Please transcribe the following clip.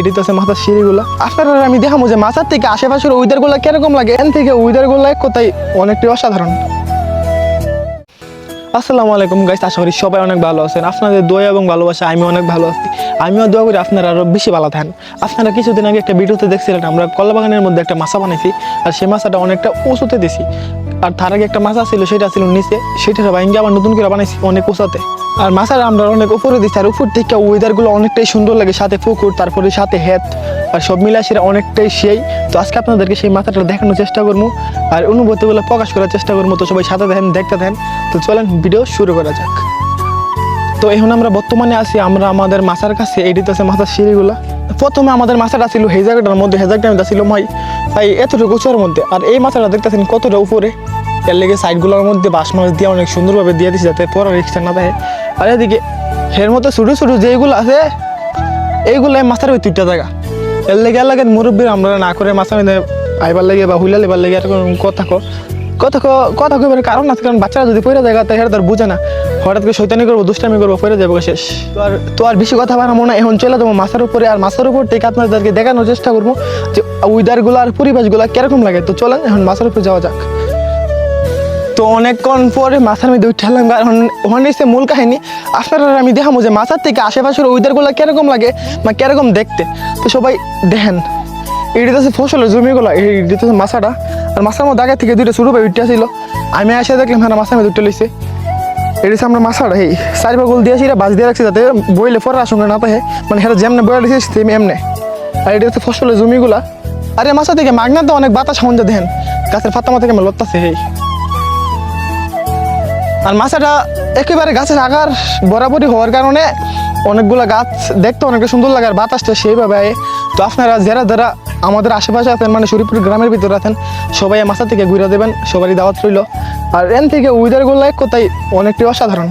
এটি তো আছে মাথার সিঁড়িগুলা। আপনারা আমি দেখাবো যে মাথার থেকে আশেপাশের উইদারগুলা কীরকম লাগে? এন থেকে উইদারগুলা কথাই অনেকটাই অসাধারণ। আসসালামু আলাইকুম গাইস আশা করি সবাই অনেক ভালো আছেন। আপনাদের দোয়া এবং ভালোবাসা আমি অনেক ভালো আছি। আমিও দোয়া করি আপনারা আরও বেশি ভালো থাকেন। আপনারা কিছুদিন আগে একটা ভিডিওতে দেখছিলেন, আমরা কলাবাগানের মধ্যে একটা মাছা বানাইছি, আর সেই মাছাটা অনেকটা উঁচুতে দিছি। আর তার আগে একটা মাছা ছিল, সেটা ছিল নিচে। সেটা ভাঙ্গে আবার নতুন করে বানাইছি অনেক উঁচাতে। আর মাছার আমরা অনেক উপরে দিচ্ছি আর উপর থেকে ওয়েদারগুলো অনেকটাই সুন্দর লাগে, সাথে পুকুর, তারপরে সাথে হেত, আর সব মিলে সেটা অনেকটাই সেই। তো আজকে আপনাদেরকে সেই মাথাটা দেখানোর চেষ্টা করব, আর অনুভূতিগুলো প্রকাশ করার চেষ্টা করব। তো সবাই সাথে দেখেন দেখতে দেন তো চলেন ভিডিও শুরু করা যাক। তো এখন আমরা বর্তমানে আছি, আমরা আমাদের মাছার কাছে এডিতে আছে মাথার সিঁড়িগুলা। প্রথমে আমাদের মাছাটা ছিল এই জায়গাটার মধ্যে হেজার টাইমটা ছিল ভাই ভাই এতটুকু উঁচুর মধ্যে, আর এই মাছাটা দেখতেছেন কতটা উপরে? এর লেগে সাইডগুলোর মধ্যে বাঁশ মাছ দিয়ে অনেক সুন্দরভাবে দিয়ে দিচ্ছে যাতে পরে রিক্সা না দেয় আর এদিকে এর মতো ছোটো ছোটো যেগুলো আছে, এইগুলো মাছের ওই দুইটা জায়গা। এর লেগে এর লাগে মুরব্বীর আমরা না করে মধ্যে আইবার লাগে বা হুইলা লেবার লেগে এরকম কথা কো কথা কো কথা কইবার কারণ আছে? কারণ বাচ্চারা যদি পড়ে যায় তাই তার বুঝে না। হঠাৎ করে শৈতানি করব, দুষ্টামি করব, পড়ে যাব শেষ। তো আর তো আর বেশি কথা বানাবো না, এখন চলে যাব মাছের উপরে। আর মাছের উপর থেকে আপনাদেরকে দেখানোর চেষ্টা করব যে উইদারগুলো আর পরিবেশগুলো কীরকম লাগে। তো চলেন, এখন মাছের উপরে যাওয়া যাক। তো অনেকক্ষণ পরে মাথার মধ্যে উঠালাম কারণ ওখানে এসে মূল কাহিনী, আপনারা আমি দেখাবো যে মাছার থেকে আশেপাশের ওয়েদারগুলো কীরকম লাগে বা কীরকম দেখতে। তো সবাই দেখেন এটি তো ফসলের জমিগুলো এটি তো মাছাটা। আর মাছার মধ্যে আগে থেকে দুইটা শুরু পাই উঠতে আমি এসে দেখলাম হ্যাঁ মাছের মধ্যে উঠতে লইছে। এটি আমরা মাছাটা, এই চারি পাগল দিয়েছি এটা বাজ দিয়ে রাখছি যাতে বইলে পড়ার সঙ্গে না পাহে মানে সেটা যেমনে বইলে দিয়েছি তেমনি এমনি। আর এটি হচ্ছে ফসলের জমিগুলা। আর মাছা থেকে মাগনা তো অনেক বাতাস হন দেখেন, গাছের ফাত্তা মাথা কেমন লত্তাছে এই আর মাছাটা একেবারে গাছের আকার বরাবরই হওয়ার কারণে অনেকগুলো গাছ দেখতে অনেকটা সুন্দর লাগে আর বাতাসটা সেইভাবে। তো আপনারা যারা যারা আমাদের আশেপাশে আছেন মানে শরীরপুর গ্রামের ভিতরে আছেন, সবাই মাছা থেকে ঘুরে দেবেন, সবারই দাওয়াত রইল আর এন থেকে উইদারগুলো এক কোথায় অনেকটাই অসাধারণ